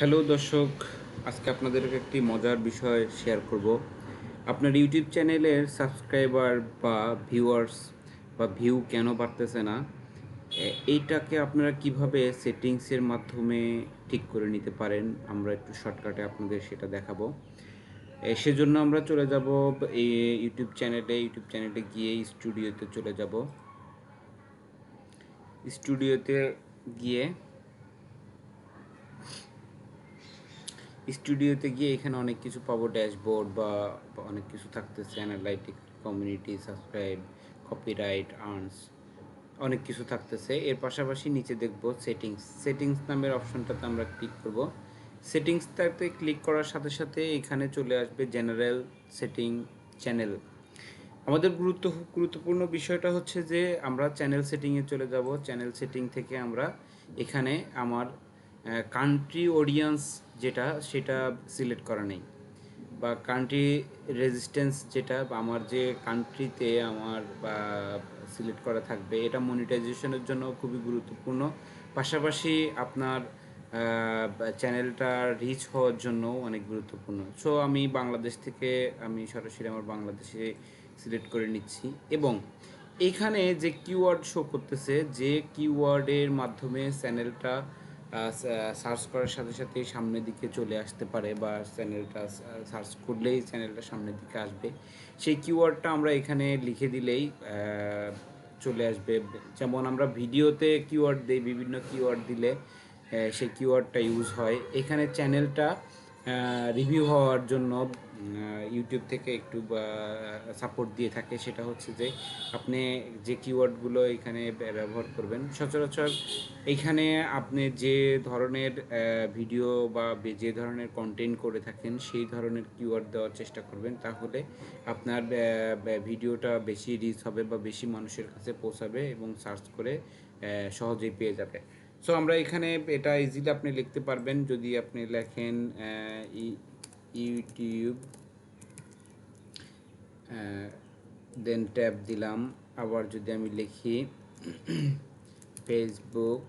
Hello দর্শক। আজকে আপনাদেরকে একটি মজার বিষয় শেয়ার করব। আপনার ইউটিউব চ্যানেলের সাবস্ক্রাইবার বা ভিউয়ার্স বা ভিউ কেন বাড়তেছে না এইটাকে আপনারা কীভাবে সেটিংসের মাধ্যমে ঠিক করে নিতে পারেন, আমরা একটু শর্টকাটে আপনাদের সেটা দেখাবো। সেজন্য আমরা চলে যাব এই ইউটিউব চ্যানেলে ইউটিউব চ্যানেলে গিয়ে স্টুডিওতে চলে যাব। স্টুডিওতে গিয়ে স্টুডিওতে গিয়ে এখানে অনেক কিছু পাবো ড্যাশবোর্ড বা অনেক কিছু থাকতেছে analytic community subscribe copyright earns অনেক কিছু থাকতেছে। এর পাশাপাশি নিচে দেখব সেটিংস সেটিংস নামের অপশনটাতে আমরা ক্লিক করব। সেটিংসটাতে ক্লিক করার সাথে সাথে এখানে চলে আসবে জেনারেল সেটিং চ্যানেল আমাদের গুরুত্ব, গুরুত্বপূর্ণ বিষয়টা হচ্ছে যে আমরা চ্যানেল সেটিংয়ে চলে যাব। চ্যানেল সেটিং থেকে আমরা এখানে আমার কান্ট্রি অডিয়েন্স যেটা, সেটা সিলেক্ট করা নেই। বা কান্ট্রি রেজিস্ট্যান্স যেটা, বা আমার যে কান্ট্রিতে আমার, বা সিলেক্ট করা থাকবে, এটা মনিটাইজেশনের জন্য খুবই গুরুত্বপূর্ণ। পাশাপাশি আপনার চ্যানেলটা রিচ হওয়ার জন্য অনেক গুরুত্বপূর্ণ। সো আমি বাংলাদেশ থেকে, আমি সরাসরি আমার বাংলাদেশে সিলেক্ট করে নিচ্ছি। এবং এখানে যে কিওয়ার্ড শো করতেছে, যে কিওয়ার্ডের মাধ্যমে চ্যানেলটা সার্চ করার সাথে সাথেই সামনের দিকে চলে আসতে পারে বা চ্যানেলটা সার্চ করলেই চ্যানেলটা সামনের দিকে আসবে। সেই কিওয়ার্ডটা আমরা এখানে লিখে দিলেই চলে আসবে। যেমন আমরা ভিডিওতে কিওয়ার্ড দিই, বিভিন্ন কিওয়ার্ড দিলে সেই কিওয়ার্ডটা ইউজ হয়। এখানে চ্যানেলটা রিভিউ হওয়ার জন্য ইউটিউব থেকে একটু সাপোর্ট দিয়ে থাকে, সেটা হচ্ছে যে আপনি যে কিওয়ার্ডগুলো এখানে ব্যবহার করবেন, সচরাচর এইখানে আপনি যে ধরনের ভিডিও বা যে ধরনের কন্টেন্ট করে থাকেন, সেই ধরনের কিওয়ার্ড দেওয়ার চেষ্টা করবেন, তাহলে আপনার ভিডিওটা বেশি রিচ হবে বা বেশি মানুষের কাছে পৌঁছাবে এবং সার্চ করে সহজেই পেয়ে যাবে। সো আমরা এখানে, এটা ইজিলি আপনি লিখতে পারবেন, যদি আপনি লেখেন ইউটিউব দেন ট্যাব দিলাম। আবার যদি আমি লিখি ফেসবুক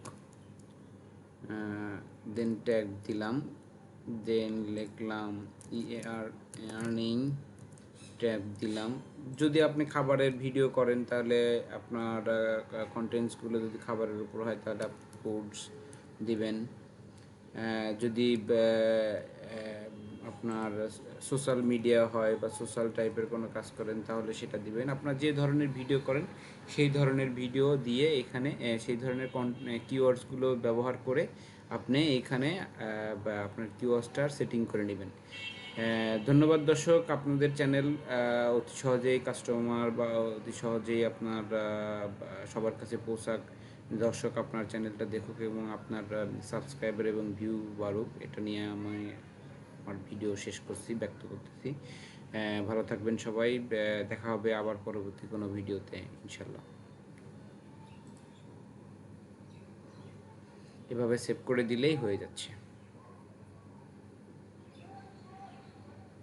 দেন ট্যাগ দিলাম। দেন লিখলাম ইএআর আর্নিং ট্যাগ দিলাম। যদি আপনি খাবারের ভিডিও করেন, তাহলে আপনার কন্টেন্টসগুলো যদি খাবারের উপর হয়, তাহলে ফুডস দিবেন। যদি আপনার সোশ্যাল মিডিয়া হয় বা সোশ্যাল টাইপের কোনো কাজ করেন, তাহলে সেটা দিবেন। আপনার যে ধরনের ভিডিও করেন, সেই ধরনের ভিডিও দিয়ে এখানে সেই ধরনের কিওয়ার্ডসগুলো ব্যবহার করে আপনি এখানে আপনার কিওয়ার্ডসটার সেটিং করে নেবেন। ধন্যবাদ দর্শক, আপনাদের চ্যানেল অতি সহজেই কাস্টমার বা অতি সহজেই আপনার সবার কাছে পোশাক দর্শক, আপনার চ্যানেলটা দেখুক এবং আপনার সাবস্ক্রাইবার এবং ভিউ বাড়ুক, এটা নিয়ে আমি আমার ভিডিও শেষ করছি, ব্যক্ত করতেছি। ভালো থাকবেন সবাই। দেখা হবে আবার পরবর্তী কোনো ভিডিওতে ইনশাল্লাহ এভাবে সেভ করে দিলেই হয়ে যাচ্ছে।